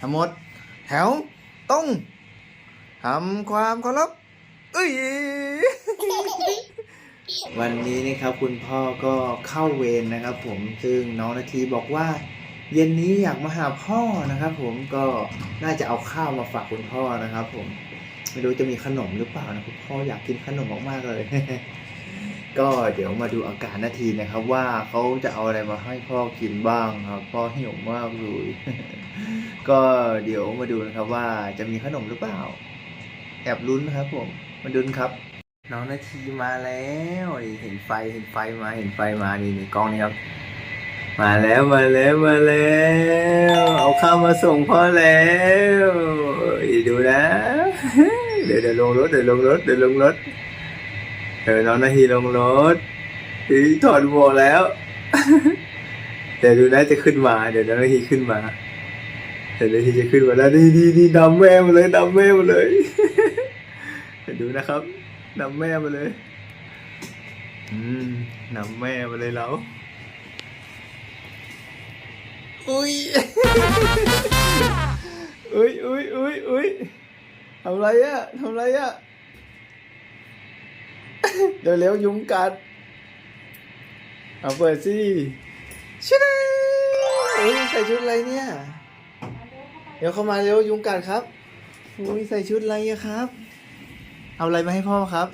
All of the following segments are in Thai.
ทั้งหมด แถวตรงทำความเคารพเอ้ย วันนี้นะครับคุณพ่อก็เข้าเวรนะครับ ผมซึ่งน้องนาทีบอกว่า เย็นนี้อยากมาหาพ่อนะครับ ผมก็น่าจะเอาข้าวมาฝากคุณพ่อนะครับ ผมไม่รู้จะมีขนมหรือเปล่านะคุณพ่ออยากกินขนมมากๆเลย ก็เดี๋ยวมาดูอาการนาทีนะครับ ว่าเขาจะเอาอะไรมาให้พ่อกินบ้างครับ พ่อหิวมากเลย ก็เดี๋ยวมาดูนะครับว่าจะมีขนมหรือเปล่า แอบลุ้นนะครับผมมาดูครับ น้องนาทีมาแล้วเห็นไฟเห็นไฟมาเห็นไฟมานี่ในกล้องนี่ครับ มาแล้วมาแล้วมาแล้ว เอาข้าวมาส่งพ่อแล้วอีดูนะเดี๋ยวเดี๋ยวลงรถเดี๋ยวลงรถเดี๋ยวลงรถเออน้องนาทีลงรถอีถอดหมวกแล้ว เดี๋ยวดูนะจะขึ้นมา เดี๋ยวน้องนาทีขึ้นมา เดี๋ยวนาทีจะขึ้นมาแล้วนี่นี่นี่ดำแม่มาเลยดำแม่มาเลยเดี๋ยวดูนะครับนำแม่มาเลย อืมนำแม่มาเลยแล้วอุ้ยอุ้ยอุ้ยอุ้ยอุ้ยทำไรอะทำไรอะเดี๋ยวเร็วยุงกัดเอาเปิดสิชิดอุ้ยใส่ชุดอะไรเนี่ย เดี๋ยวเข้ามาเร็วยุงกัดครับอุ้ยใส่ชุดอะไรอะครับ เอาอะไรมาให้พ่อครับ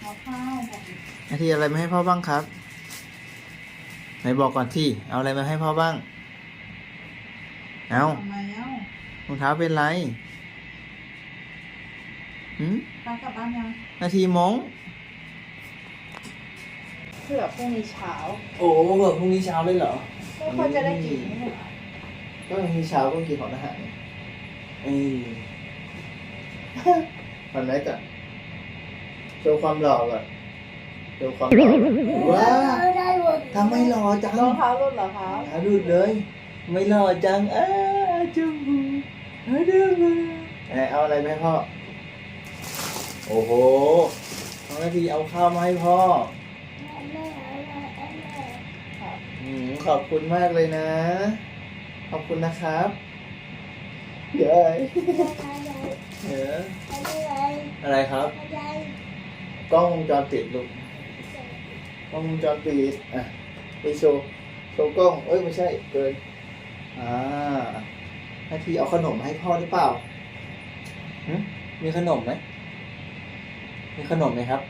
เอาข้าวบอกนาทีอะไรมาให้พ่อบ้างครับไหนบอกก่อนที่ เอาอะไรมาให้พ่อบ้าง เอาทำไมเอ้ารองเท้าเป็นไรหืมตากลับบ้านยังนาทีมงเผื่อพรุ่งนี้เช้า โอ้เบิกพรุ่งนี้เช้าเลยเหรอ ไม่ควรจะได้กินไม่ใช่เหรอ ก็พรุ่งนี้เช้าก็กินของอาหารเอ้ยมันไหนก่อนโชว์ความหล่อก่อนโชว์ความหล่อว้าวทำไมหล่อจังรองเท้ารุ่นเหรอคะหาดูดเลย ไม่หล่อจังอ้าจุ๊บูอาดูบูไหนเอาอะไรไหมาให้พ่อ โอ้โหน้องนาทีเอาข้าวมาให้พ่ออืมขอบคุณมากเลยนะ ขอบคุณนะครับ เดี๋ยวอะไรเดี๋ยวอะไรครับ กล้องวงจรปิดลูกกล้องวงจรปิดอะไปโชว์โชว์กล้อง เอ้ยไม่ใช่เกินอ่านาทีเอาขนมมาให้พ่อหรือเปล่าหึมีขนมไหมมีขนมไหมครับ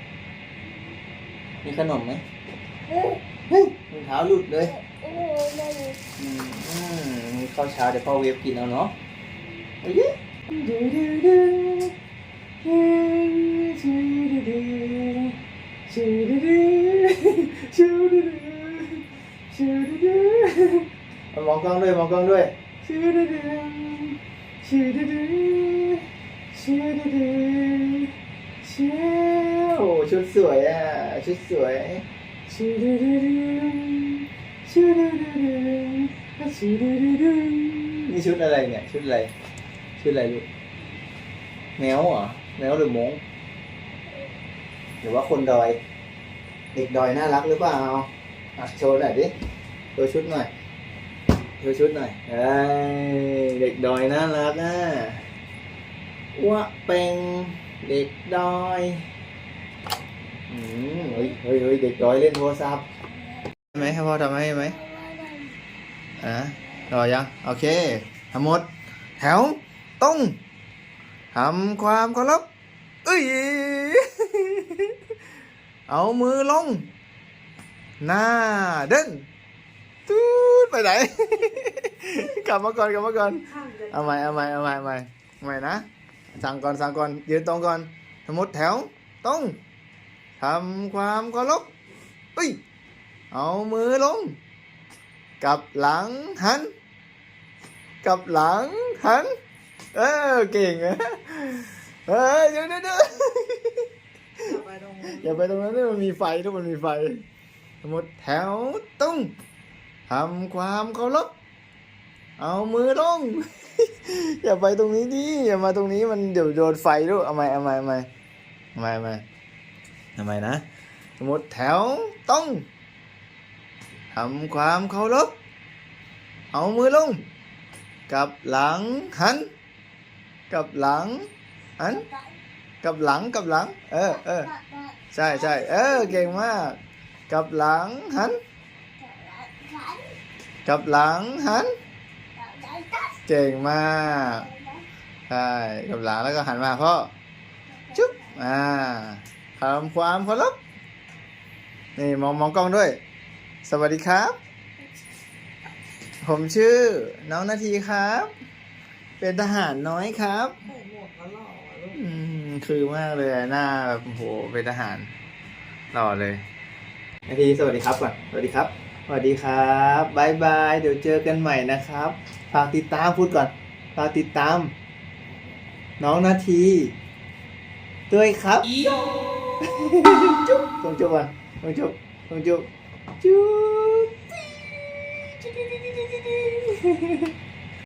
มีขนมไหมเฮ้ยรองเท้าหลุดเลย อืมอืมมีข้าวเช้าเดี๋ยวพ่อเวฟกินเอาเนาะโอ้ยมองกล้องด้วยมองกล้องด้วยโอ้ชุดสวยอะชุดสวย นี่ชุดอะไรเนี่ย ชุดอะไร ชุดอะไรลูกแมวเหรอแมวหรือมงหรือว่าคนดอย เด็กดอยน่ารักหรือเปล่าอะโชว์หน่อยดิโชว์ชุดหน่อยโชว์ชุดหน่อยเอ้ยเด็กดอยน่ารักอะวะเป็นเด็กดอยอืมเฮ้ยเฮ้ยเฮ้ยเด็กดอยเล่นโทรศัพท์ ไหมให้พ่อทำให้ไหมอะรอยัง โอเคทั้งหมด แถวตรงทำความเคารพเอ้ย เอามือลง หน้าเดินตูดไปไหน กลับมาก่อนกลับมาก่อน เอาใหม่เอาใหม่เอาใหม่เอาใหม่เอาใหม่นะ สั่งก่อนสั่งก่อน ยืนตรงก่อนทั้งหมดแถวตรงทำความเคารพเอ้ย เอามือลงกลับหลังหันกลับหลังหัน เออเก่งอะเฮ้ยเดี๋ยวเดี๋ยวเดี๋ยวไปตรงนู้นอย่าไปตรงนั้นด้วยมันมีไฟทุกมันมีไฟสมมติแถวตรงทำความเคารพเอามือลง อย่าไปตรงนี้ดิอย่ามาตรงนี้มันเดี๋ยวโดนไฟด้วยเอาใหม่เอาใหม่เอาใหม่เอาใหม่เอาใหม่เอาใหม่นะ สมมติแถวตรง ทำความเคารพเอามือลง กับหลังหัน กับหลังหัน กับหลังกับหลัง เออเออใช่ใช่เออเก่งมาก กับหลังหัน กับหลังหัน เก่งมากใช่กับหลังแล้วก็หันมาพ่อจุ๊บอ่าทำความเคารพนี่มองมองกล้องด้วย สวัสดีครับ ผมชื่อ น้องนาทีครับ เป็นทหารน้อยครับใส่หมวกแล้วหล่อลูกอืมคือมากเลยอะหน้าแบบโอ้โหเป็นทหารหล่อเลย นาทีสวัสดีครับก่อนสวัสดีครับ สวัสดีครับบายบายเดี๋ยวเจอกันใหม่นะครับฝากติดตามพูดก่อนฝากติดตาม น้องนาทีด้วยครับจุ๊บส่งจุ๊บก่อนส่งจุ๊บส่งจุ๊บ 就，滴滴滴滴滴滴，嘿嘿嘿。